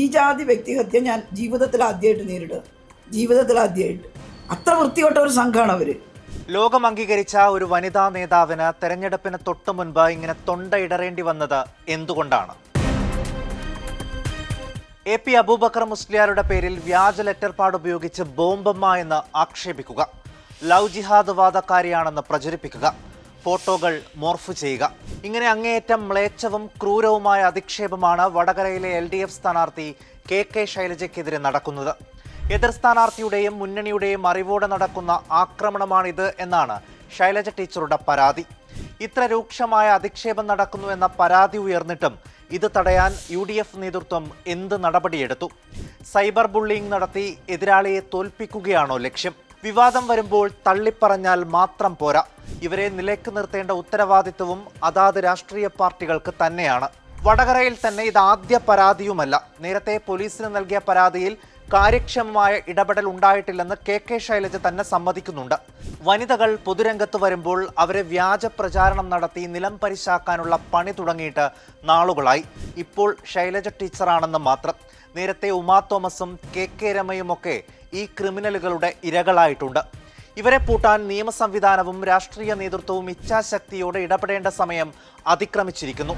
ഈ ജാതി വ്യക്തിഹത്യ ഞാൻ ജീവിതത്തിൽ ആദ്യമായിട്ട് നേരിടുക. ജീവിതത്തിൽ ആദ്യമായിട്ട്. അത്ര വൃത്തികെട്ട ഒരു സംഘമാണ് അവർ. ലോകം അംഗീകരിച്ച ഒരു വനിതാ നേതാവിന് തെരഞ്ഞെടുപ്പിന് തൊട്ടു മുൻപ് ഇങ്ങനെ തൊണ്ടയിടറേണ്ടി വന്നത് എന്തുകൊണ്ടാണ്? എ പി അബൂബക്കർ മുസ്ലിയാരുടെ പേരിൽ വ്യാജ ലെറ്റർ പാഡ് ഉപയോഗിച്ച് ബോംബമ്മ എന്ന് ആക്ഷേപിക്കുക. ലവ് ജിഹാദ് വാദക്കാരിയാണെന്ന് പ്രചരിപ്പിക്കുക. ഫോട്ടോകൾ മോർഫ് ചെയ്യുക. ഇങ്ങനെ അങ്ങേയറ്റം മ്ലേച്ഛവും ക്രൂരവുമായ അധിക്ഷേപമാണ് വടകരയിലെ എൽ ഡി എഫ് സ്ഥാനാർത്ഥി കെ കെ ശൈലജയ്ക്കെതിരെ നടക്കുന്നത്. എതിർ സ്ഥാനാർത്ഥിയുടെയും മുന്നണിയുടെയും അറിവോടെ നടക്കുന്ന ആക്രമണമാണിത് എന്നാണ് ശൈലജ ടീച്ചറുടെ പരാതി. ഇത്ര രൂക്ഷമായ അധിക്ഷേപം നടക്കുന്നു എന്ന പരാതി ഉയർന്നിട്ടും ഇത് തടയാൻ യു ഡി എഫ് നേതൃത്വം എന്ത് നടപടിയെടുത്തു? സൈബർ ബുള്ളിംഗ് നടത്തി എതിരാളിയെ തോൽപ്പിക്കുകയാണോ ലക്ഷ്യം? വിവാദം വരുമ്പോൾ തള്ളിപ്പറഞ്ഞാൽ മാത്രം പോരാ. ഇവരെ നിലയ്ക്ക് നിർത്തേണ്ട ഉത്തരവാദിത്വവും അതാത് രാഷ്ട്രീയ പാർട്ടികൾക്ക് തന്നെയാണ്. വടകരയിൽ തന്നെ ഇത് ആദ്യ പരാതിയുമല്ല. നേരത്തെ പോലീസിന് നൽകിയ പരാതിയിൽ കാര്യക്ഷമമായ ഇടപെടൽ ഉണ്ടായിട്ടില്ലെന്ന് കെ കെ ശൈലജ തന്നെ സമ്മതിക്കുന്നുണ്ട്. വനിതകൾ പൊതുരംഗത്ത് വരുമ്പോൾ അവരെ വ്യാജ പ്രചാരണം നടത്തി നിലം പരിശാക്കാനുള്ള പണി തുടങ്ങിയിട്ട് നാളുകളായി. ഇപ്പോൾ ശൈലജ ടീച്ചറാണെന്ന് മാത്രം. നേരത്തെ ഉമാ തോമസും കെ കെ രമയുമൊക്കെ ഈ ക്രിമിനലുകളുടെ ഇരകളായിട്ടുണ്ട്. ഇവരെ പൂട്ടാൻ നിയമ സംവിധാനവും രാഷ്ട്രീയ നേതൃത്വവും ഇച്ഛാശക്തിയോടെ ഇടപെടേണ്ട സമയം അതിക്രമിച്ചിരിക്കുന്നു.